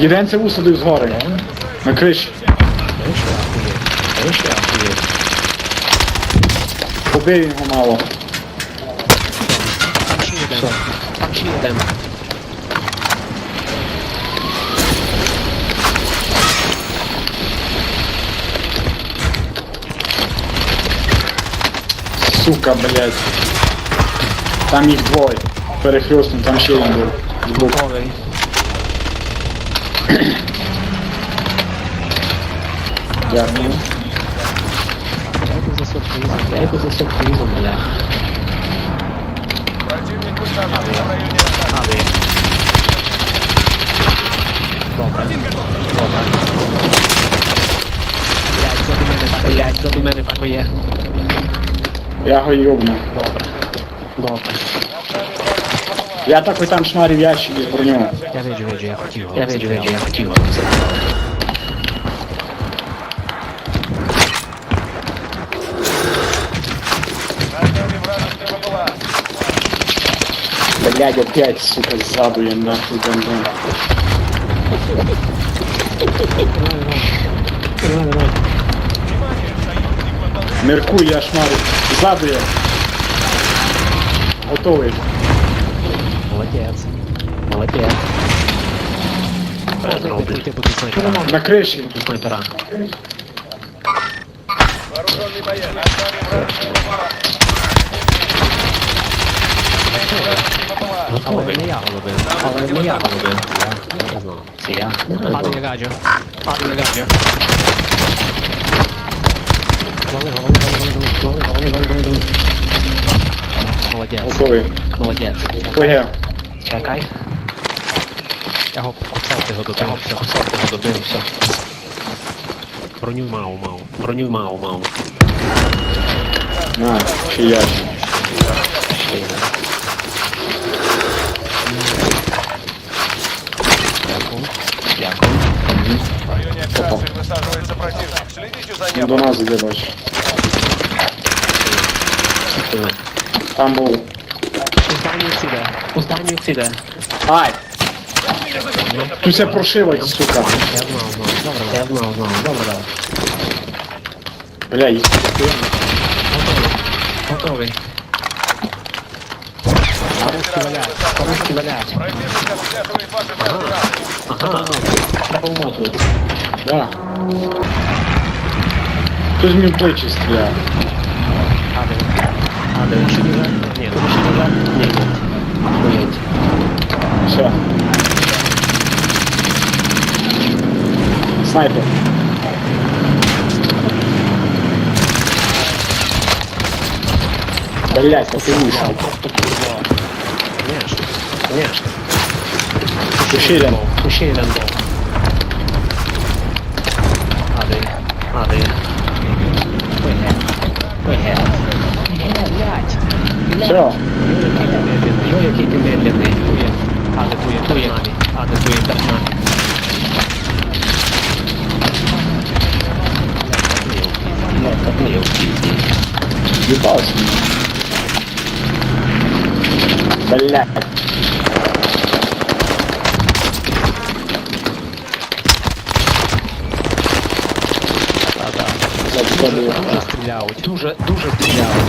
Єдинця висадив згори. На криші. Побив його мало. Там. Сука, блядь. Там їх двоє. Перехрестно, там ще один був. Готовий. Дякую. Дайте за сюрпризом. Дайте за сюрпризом, бля. Противник установлен в районе атаки. А, ви. Добре. Добре. Блядь, ззаду мене так, блядь, ззаду мене так є. Я його йобну. Добре. Добре. Я так ось там шмарив ящики з броню. Я виджу, виджу, я хотів. Я виджу, виджу, я хотів. Блядь, опять, сука, ззаду я нахуй гандон. Меркуй, я шмарю. Ззаду я. Ти буду снайпера. На. Снайпера. Вооруженный боец. Наняли вражеский БПЛА. Вражеский БПЛА. Але не я голубив. Але не я голубив. Я не знав. Це я. Падає гаджо. Падає гаджо. Голи, голи, голи, голи, голи, голи, голи, голи. Молодець. Готовий. Молодець. ПГ. Чекай. Я його кусав, ти його добив, все, кусав, ти його добив, все. Броню мав, мав. Броню мав, мав. На, ще ящик. Ще є. Він ним. до нас іде, бач. Там був. У зданні сіде. У зданні сіде. Ай! Тут це прошивать, сука. Я знав, знав. Добре, я знав, знав. Добре, давай. Бля, їх Готовий. Готовий. Русські валять. Русські валять. Противник обследует ваши координаты. Ага. Треба умотувати. Да. Хтось мені в плечі стріляє. Падає. Падає. Ще біжать? Ні, ну ще біжать? Ні. Стоять. Все. Снайпер. Блять, как ты вышел. Конечно. Конечно. Уширен. Уширен був. Падає. Падає. Все. Йо, який ти медленний. Тує. А де тує перед нами. А де тує перед нами. Блядь, так не є в пізді. Дуже стріляють. Дуже, дуже стріляють.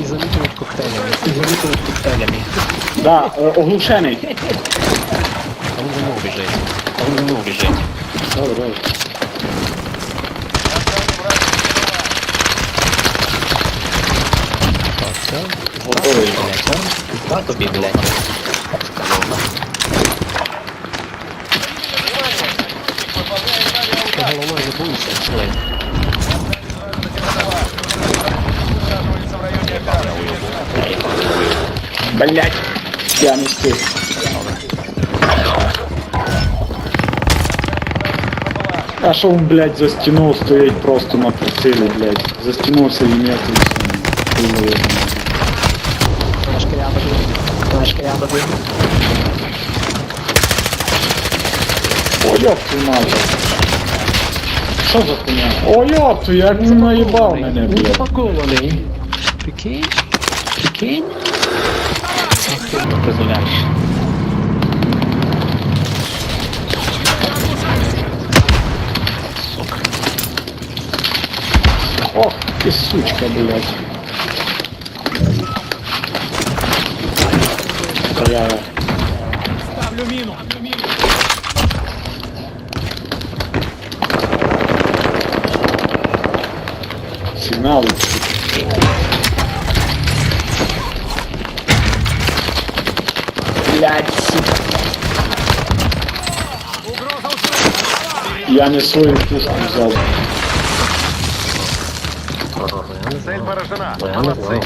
І замітують коктейлями. І замітують коктейлями. Да, е, оглушений. А він мною біжить. А він мною біжить. Добре, добре. Так, все. Готовий. Блядь? На тобі, блядь. Головою не блядь. Блять. Я не встиг. А що він, блядь, за стіною стоїть просто на прицілі, блядь. За стіною собі метр. Флешка я добив. Флешка я добив. О, ёб твою мать. Що за хуйня? О, ёб твою, як він наїбав мене, Він блядь. запакований. Прикинь? Окей. Позволяешь. Сука. Ох, ты сучка, блядь. Бля. Ставлю мину. Сигнал. Я не свою пушку взял. Цель поражена. Я не знаю.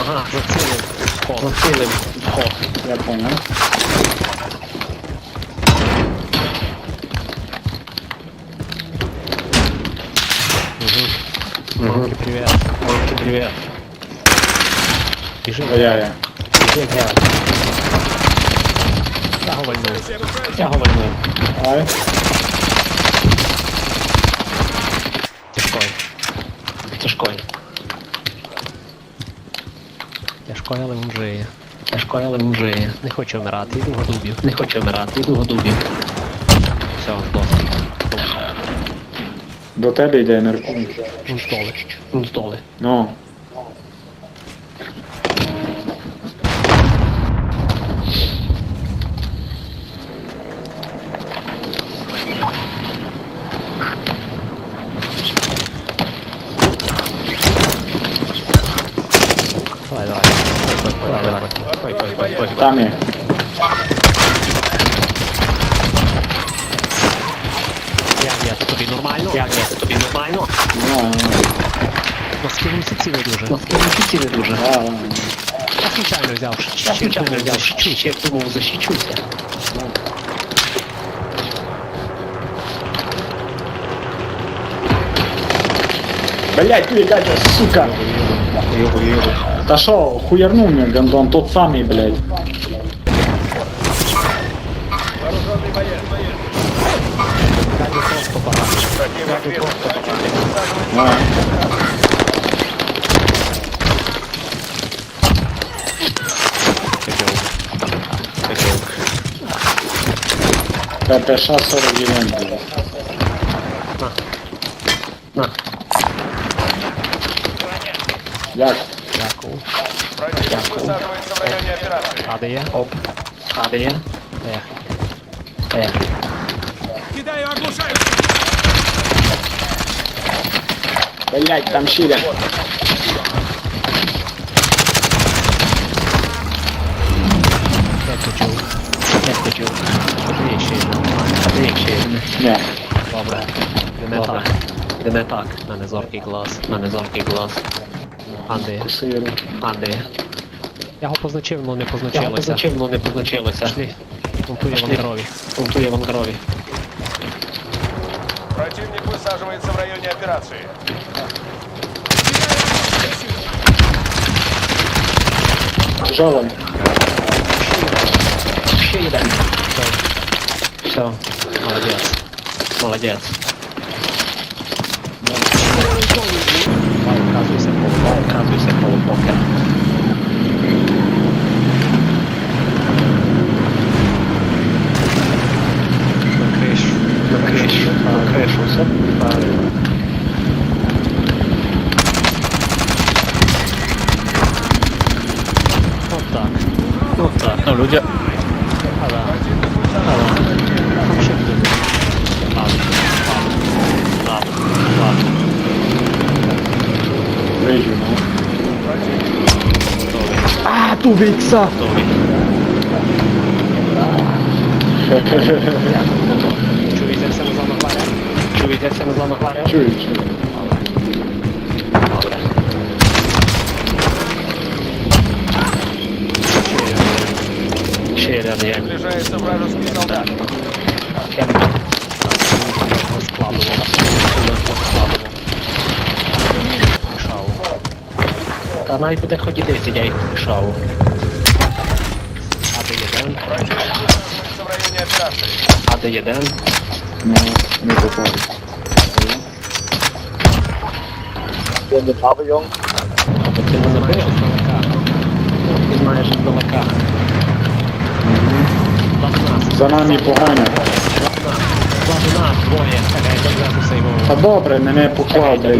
Ага, націлив. Вход. Націлив. Вход. Я понял. Угу. Привет. Монки, привет. Біжи. Я, я. Біжи, геть. Я його вальнув. Я його Тяжкой. Давай. Тяжкою. Тяжкою. Тяжкою, але він жиє. Тяжкою, але він жиє. Не хочу вмирати, йду годубів. Не хочу вмирати, йду годубів. Все, досить. До тебе йде енергетик. Він столи. Він столи. Ну. ну, ну. Там є. Як я це тобі нормально? Як я це тобі нормально? Ну, На скинувся ці не дуже. На скинувся ці не дуже. а, а. Я случайно взяв. Я случайно взяв. Щучусь, як думав, защічуся. Блять, ты, Катя, сука! Да шо, хуярнул мне гандон, тот самый, блядь. А. ППШ 49, блядь. де є? Е. Е. Кидаю оглушающий. Блять, там щиря. Я почув. Я почув. А де є ще один? А де є ще один? Не. Добре. Не не так. Не не так. Я його позначив, але не позначилося. Я позначив, але не позначилося. Пішли. Пунктує в ангарові. Пунктує в ангарові. Противник высаживается в районе операции. Жалом. Ще один. Все. Все. Молодець. Молодець. Давай, вказуйся в давай, вказуйся в полупокер. На кришу. На кришу. Все правильно. Вот так. Вот так. Ну, люди... А, да. А, да. Вообще кто Ладно. Чуєтеся на зону хваля? Чую, чую. Добре. Ще один є. Приближается вражеский солдат. Кемп. Розкладував. Розкладував. Шау. Та навіть буде ходити сидять шау. А де єден? Противник высаживается в районе операции. А де єден? Ну, не попав. Я не павильон. Ти не забив? Ти маєш здалека. За нами погано. Слабина двоє. Та добре, мене поклав, блядь,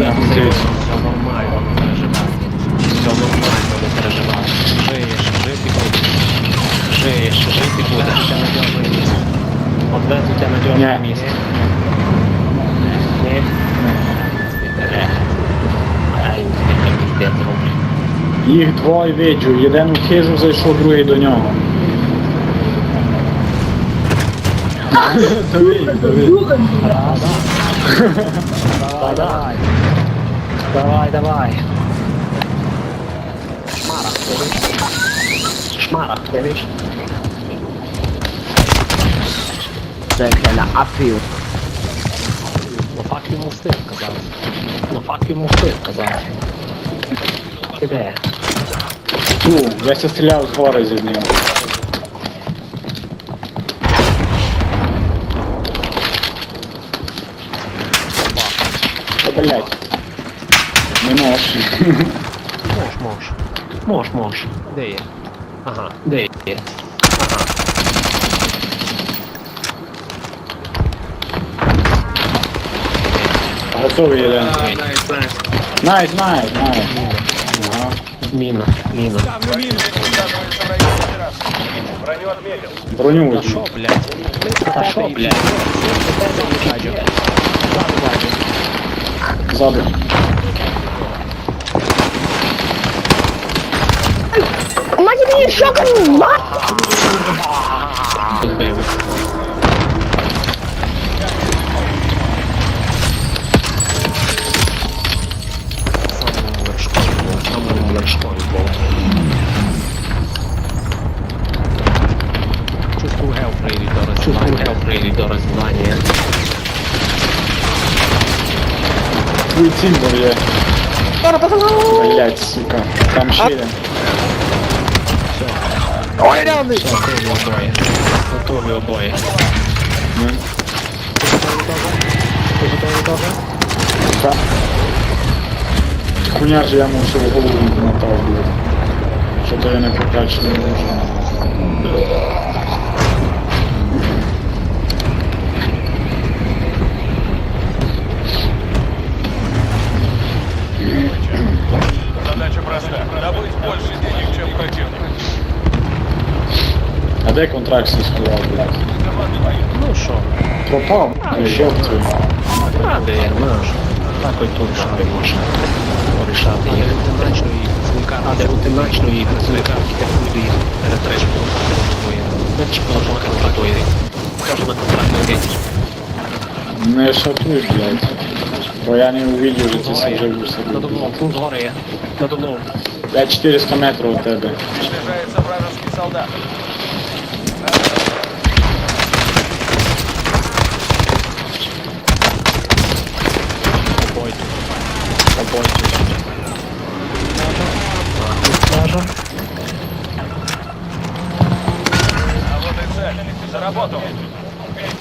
Жиєш, жити будеш. Жиєш, жити будеш. Ще надьожне місце. Одне тут я надьожне місце. це піздець роблю. Їх двоє виджу, один у хижу зайшов, другий до нього. Давай, давай. Давай. Давай, давай. Шмара, дивись. Шмара, дивись. Це kleiner Apfel. Ну фак йому встиг казати. Ну фак йому встиг казати. Ти де? Я ся стріляв з гори зі ним. Та, блядь. Не можеш. Мож, мож. Мож, мож. Де є? Ага, де є? Ага. Готовий один. Найс, найс, найс. Ага. Міна, міна. Высаживается в районе операции. Броню отметил. Броню Та візьму. що, блядь? Та що, блядь? Ззаду. Мать мені шоком! Мать! Збив. Самому був, самому вершкові був. Чувствую гел прийде до розвання. Чувствую гел прийде до розвання. Твій цимбор є. Блять, сука. Там ще один. Ой, рядом! Готові обоє. Готові обоє. Ну, Ти готовий добре? та. Хуйня ж я мусив голову намотав, блядь. Що то я не прокачу не можу. Задача проста. Добыть больше денег, чем противник. А де контракт сіскував, блядь? Ну що? Пропав? Ну, що ти? А де я наш? Так ось то рішати можна. порішати їх. Антиначної зникати, антиначної зникати, як буде їх ретрежного твоє. Значить, можна контрактує. Кажу на контрактний день. Не шатуй, блядь. Бо я не увидел, что ты сам живу с. Надо мной, тут горы я. Надо мной. Я 400 метров от тебя. Приближается вражеский солдат. Пляжа. А вот и цель. Заработал.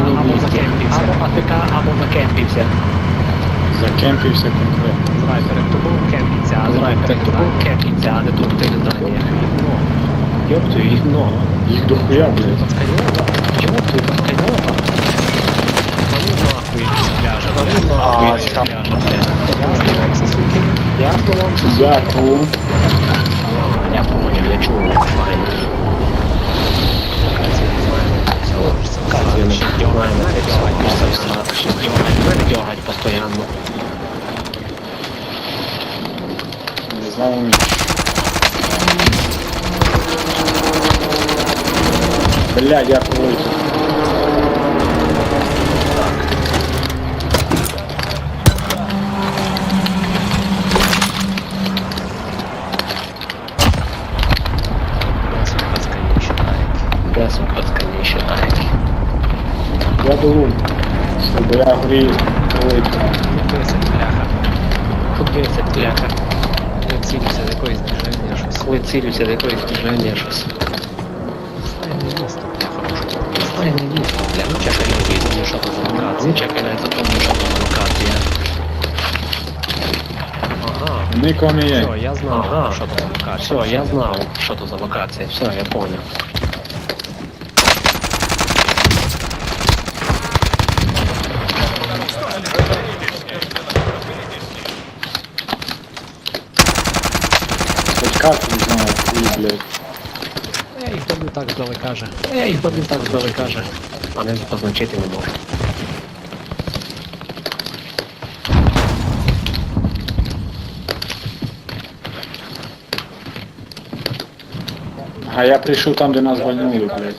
Або закемпівся. Або АТК, або закемпівся. Закемпився конкретно. Зрай перед тобою кемпівся, а зрай перед тобою кемпівся, а не тут ти здання. Ёптю, їх много. Їх дохуя, блядь. Паскайоба? Чому ти паскайоба? А ну нахуй з пляжа, а ну нахуй з там. пляжа, блядь. суки. Ясно вам? Дякую. Оказывается, начать дергать, постоянно. Не знаю. Бля, я вийду. ветер, и только уже мешался. Стайное место, бля, хорошее. Стайное место, бля. Ну, чака не выйдет, не шату локации. Чака на это том, не шату локации. Ага. Ником и Все, я знал, ага. что это локация. Все, я знал, что это за локация. Все, я понял. как блядь. Їх добив так здалека. Я їх добив так здалека. А не позначити не можу. А я пришел там, где нас вольнули, блядь.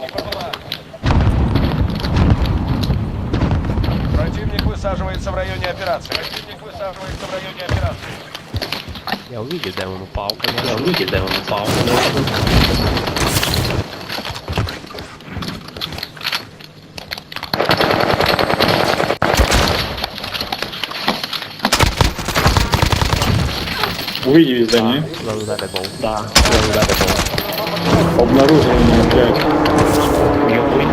Противник высаживается в районе операции. Противник высаживается в районе операции. Я увидів, де він упав, конечно. Я увидів, де він упав. Увидели здание. Завзяти був. Да, завзяти був. Обнаружили меня опять. Йой.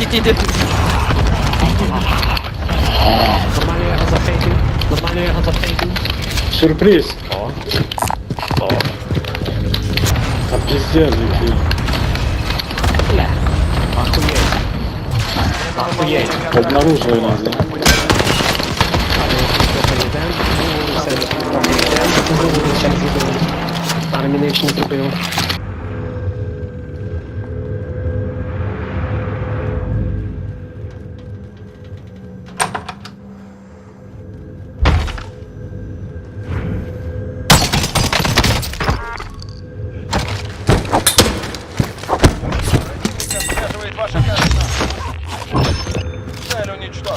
Нормально я його Сюрприз. О. О. А пиздец, який. Бля. Охуєть. Охуєть. Обнаружили нас, да? Мене ще не зробив.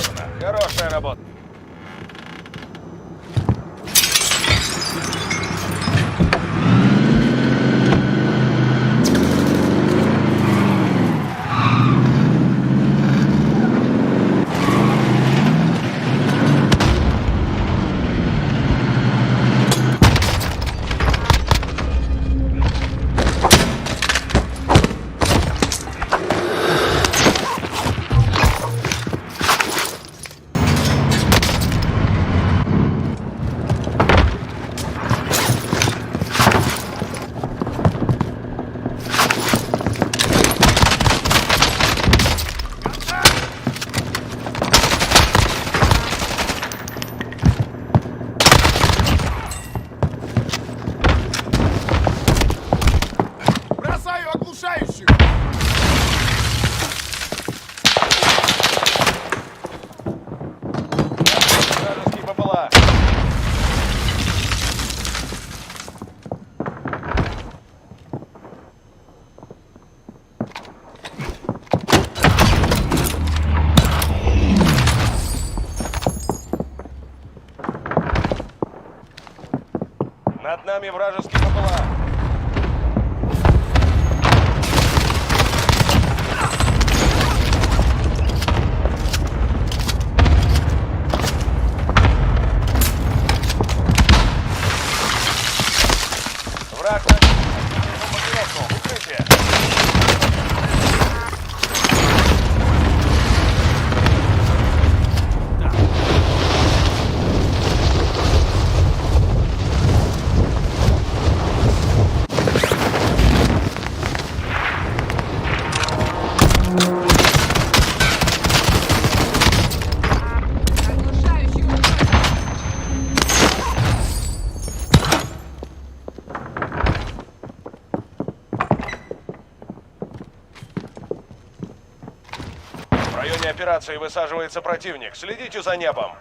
Уничтожена. Хорошая работа. Над нами вражеский БПЛА. Операции высаживается противник. Следите за небом.